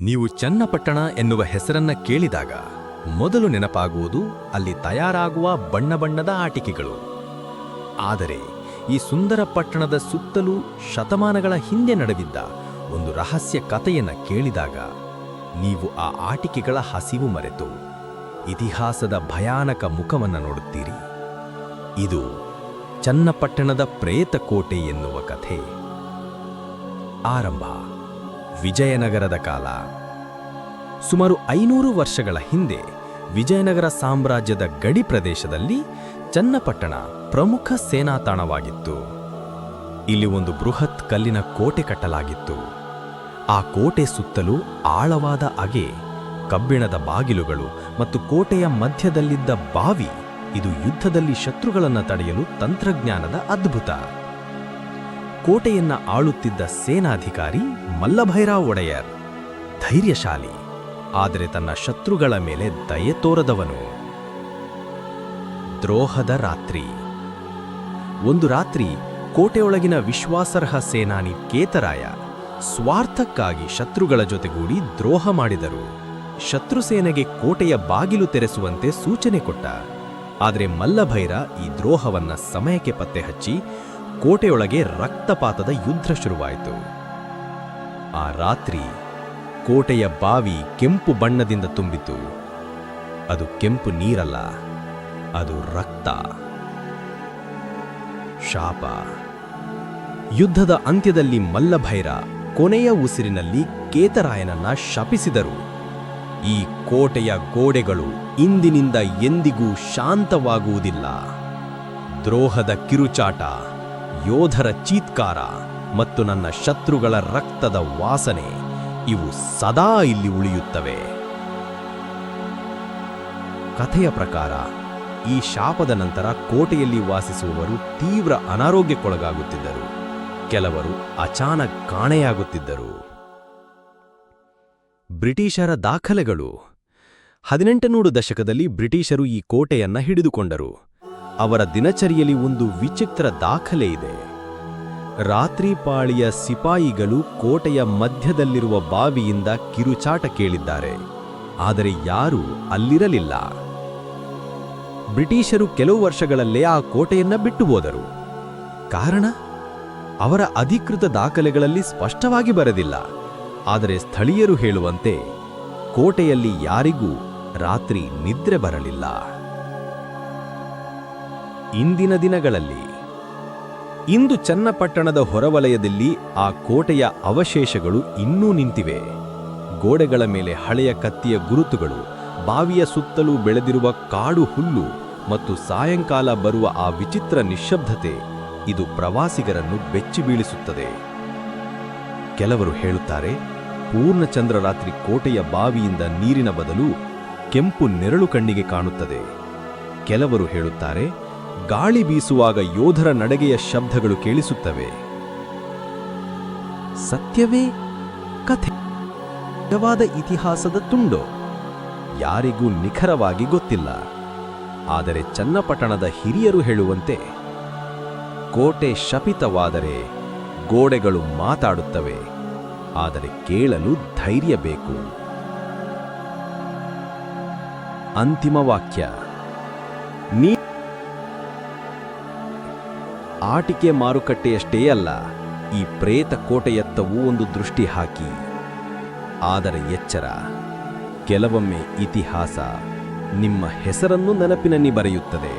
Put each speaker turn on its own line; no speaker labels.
ನೀವು ಚನ್ನಪಟ್ಟಣ ಎನ್ನುವ ಹೆಸರನ್ನ ಕೇಳಿದಾಗ ಮೊದಲು ನೆನಪಾಗುವುದು ಅಲ್ಲಿ ತಯಾರಾಗುವ ಬಣ್ಣ ಬಣ್ಣದ ಆಟಿಕೆಗಳು. ಆದರೆ ಈ ಸುಂದರ ಪಟ್ಟಣದ ಸುತ್ತಲೂ ಶತಮಾನಗಳ ಹಿಂದೆ ನಡೆದಿದ್ದ ಒಂದು ರಹಸ್ಯ ಕಥೆಯನ್ನ ಕೇಳಿದಾಗ ನೀವು ಆ ಆಟಿಕೆಗಳ ಹಸಿವು ಮರೆತು ಇತಿಹಾಸದ ಭಯಾನಕ ಮುಖವನ್ನು ನೋಡುತ್ತೀರಿ. ಇದು ಚನ್ನಪಟ್ಟಣದ ಪ್ರೇತಕೋಟೆ ಎನ್ನುವ ಕಥೆ. ಆರಂಭ. ವಿಜಯನಗರದ ಕಾಲ. ಸುಮಾರು ಐನೂರು ವರ್ಷಗಳ ಹಿಂದೆ ವಿಜಯನಗರ ಸಾಮ್ರಾಜ್ಯದ ಗಡಿ ಪ್ರದೇಶದಲ್ಲಿ ಚನ್ನಪಟ್ಟಣ ಪ್ರಮುಖ ಸೇನಾ ತಾಣವಾಗಿತ್ತು ಇಲ್ಲಿ ಒಂದು ಬೃಹತ್ ಕಲ್ಲಿನ ಕೋಟೆ ಕಟ್ಟಲಾಗಿತ್ತು. ಆ ಕೋಟೆ ಸುತ್ತಲೂ ಆಳವಾದ ಅಗೆ, ಕಬ್ಬಿಣದ ಬಾಗಿಲುಗಳು ಮತ್ತು ಕೋಟೆಯ ಮಧ್ಯದಲ್ಲಿದ್ದ ಬಾವಿ, ಇದು ಯುದ್ಧದಲ್ಲಿ ಶತ್ರುಗಳನ್ನು ತಡೆಯಲು ತಂತ್ರಜ್ಞಾನದ ಅದ್ಭುತ. ಕೋಟೆಯನ್ನ ಆಳುತ್ತಿದ್ದ ಸೇನಾಧಿಕಾರಿ ಮಲ್ಲಭೈರಾವ್ ಒಡೆಯರ್. ಧೈರ್ಯಶಾಲಿ, ಆದರೆ ತನ್ನ ಶತ್ರುಗಳ ಮೇಲೆ ದಯೆ ತೋರದವನು. ದ್ರೋಹದ ರಾತ್ರಿ. ಒಂದು ರಾತ್ರಿ ಕೋಟೆಯೊಳಗಿನ ವಿಶ್ವಾಸಾರ್ಹ ಸೇನಾನಿ ಕೇತರಾಯ ಸ್ವಾರ್ಥಕ್ಕಾಗಿ ಶತ್ರುಗಳ ಜೊತೆಗೂಡಿ ದ್ರೋಹ ಮಾಡಿದರು. ಶತ್ರು ಸೇನೆಗೆ ಕೋಟೆಯ ಬಾಗಿಲು ತೆರೆಸುವಂತೆ ಸೂಚನೆ ಕೊಟ್ಟ. ಆದರೆ ಮಲ್ಲಭೈರ ಈ ದ್ರೋಹವನ್ನ ಸಮಯಕ್ಕೆ ಪತ್ತೆ ಹಚ್ಚಿ ಕೋಟೆಯೊಳಗೆ ರಕ್ತಪಾತದ ಯುದ್ಧ ಶುರುವಾಯಿತು. ಆ ರಾತ್ರಿ ಕೋಟೆಯ ಬಾವಿ ಕೆಂಪು ಬಣ್ಣದಿಂದ ತುಂಬಿತು. ಅದು ಕೆಂಪು ನೀರಲ್ಲ, ಅದು ರಕ್ತ. ಶಾಪ. ಯುದ್ಧದ ಅಂತ್ಯದಲ್ಲಿ ಮಲ್ಲಭೈರ ಕೊನೆಯ ಉಸಿರಿನಲ್ಲಿ ಕೇತರಾಯನನ್ನ ಶಪಿಸಿದರು. ಈ ಕೋಟೆಯ ಗೋಡೆಗಳು ಇಂದಿನಿಂದ ಎಂದಿಗೂ ಶಾಂತವಾಗುವುದಿಲ್ಲ. ದ್ರೋಹದ ಕಿರುಚಾಟ. ಯೋಧರ ಚೀತ್ಕಾರ ಮತ್ತು ನನ್ನ ಶತ್ರುಗಳ ರಕ್ತದ ವಾಸನೆ, ಇವು ಸದಾ ಇಲ್ಲಿ ಉಳಿಯುತ್ತವೆ. ಕಥೆಯ ಪ್ರಕಾರ, ಈ ಶಾಪದ ನಂತರ ಕೋಟೆಯಲ್ಲಿ ವಾಸಿಸುವವರು ತೀವ್ರ ಅನಾರೋಗ್ಯಕ್ಕೊಳಗಾಗುತ್ತಿದ್ದರು. ಕೆಲವರು ಅಚಾನಕ್ ಕಾಣೆಯಾಗುತ್ತಿದ್ದರು. ಬ್ರಿಟಿಷರ ದಾಖಲೆಗಳು. ಹದಿನೆಂಟುನೂರು ದಶಕದಲ್ಲಿ ಬ್ರಿಟಿಷರು ಈ ಕೋಟೆಯನ್ನ ಹಿಡಿದುಕೊಂಡರು. ಅವರ ದಿನಚರಿಯಲ್ಲಿ ಒಂದು ವಿಚಿತ್ರ ದಾಖಲೆ ಇದೆ. ರಾತ್ರಿ ಪಾಳಿಯ ಸಿಪಾಯಿಗಳು ಕೋಟೆಯ ಮಧ್ಯದಲ್ಲಿರುವ ಬಾವಿಯಿಂದ ಕಿರುಚಾಟ ಕೇಳಿದ್ದಾರೆ. ಆದರೆ ಯಾರೂ ಅಲ್ಲಿರಲಿಲ್ಲ. ಬ್ರಿಟಿಷರು ಕೆಲವು ವರ್ಷಗಳಲ್ಲೇ ಆ ಕೋಟೆಯನ್ನ ಬಿಟ್ಟು ಹೋದರು. ಕಾರಣ? ಅವರ ಅಧಿಕೃತ ದಾಖಲೆಗಳಲ್ಲಿ ಸ್ಪಷ್ಟವಾಗಿ ಬರೆದಿಲ್ಲ. ಆದರೆ ಸ್ಥಳೀಯರು ಹೇಳುವಂತೆ ಕೋಟೆಯಲ್ಲಿ ಯಾರಿಗೂ ರಾತ್ರಿ ನಿದ್ರೆ ಬರಲಿಲ್ಲ. ಇಂದಿನ ದಿನಗಳಲ್ಲಿ. ಇಂದು ಚನ್ನಪಟ್ಟಣದ ಹೊರವಲಯದಲ್ಲಿ ಆ ಕೋಟೆಯ ಅವಶೇಷಗಳು ಇನ್ನೂ ನಿಂತಿವೆ. ಗೋಡೆಗಳ ಮೇಲೆ ಹಳೆಯ ಕತ್ತಿಯ ಗುರುತುಗಳು, ಬಾವಿಯ ಸುತ್ತಲೂ ಬೆಳೆದಿರುವ ಕಾಡು ಹುಲ್ಲು ಮತ್ತು ಸಾಯಂಕಾಲ ಬರುವ ಆ ವಿಚಿತ್ರ ನಿಶ್ಶಬ್ದತೆ ಇದು ಪ್ರವಾಸಿಗರನ್ನು ಬೆಚ್ಚಿ ಬೀಳಿಸುತ್ತದೆ. ಕೆಲವರು ಹೇಳುತ್ತಾರೆ ಪೂರ್ಣಚಂದ್ರ ರಾತ್ರಿ ಕೋಟೆಯ ಬಾವಿಯಿಂದ ನೀರಿನ ಬದಲು ಕೆಂಪು ನೆರಳು ಕಣ್ಣಿಗೆ ಕಾಣುತ್ತದೆ. ಕೆಲವರು ಹೇಳುತ್ತಾರೆ ಗಾಳಿ ಬೀಸುವಾಗ ಯೋಧರ ನಡಗೆಯ ಶಬ್ದಗಳು ಕೇಳಿಸುತ್ತವೆ. ಸತ್ಯವೇ ಕಥೆ. ನಿಜವಾದ ಇತಿಹಾಸದ ತುಂಡು? ಯಾರಿಗೂ ನಿಖರವಾಗಿ ಗೊತ್ತಿಲ್ಲ. ಆದರೆ ಚನ್ನಪಟ್ಟಣದ ಹಿರಿಯರು ಹೇಳುವಂತೆ, ಕೋಟೆ ಶಪಿತವಾದರೆ ಗೋಡೆಗಳು ಮಾತಾಡುತ್ತವೆ. ಆದರೆ ಕೇಳಲು ಧೈರ್ಯ ಬೇಕು. ಅಂತಿಮ ವಾಕ್ಯ. ನೀ ಆಟಿಕೆ ಮಾರುಕಟ್ಟೆಯಷ್ಟೇ ಅಲ್ಲ, ಈ ಪ್ರೇತ ಕೋಟೆಯತ್ತವೂ ಒಂದು ದೃಷ್ಟಿ ಹಾಕಿ. ಆದರೆ ಎಚ್ಚರ, ಕೆಲವೊಮ್ಮೆ ಇತಿಹಾಸ ನಿಮ್ಮ ಹೆಸರನ್ನು ನೆನಪಿನಲ್ಲಿ ಬರೆಯುತ್ತದೆ.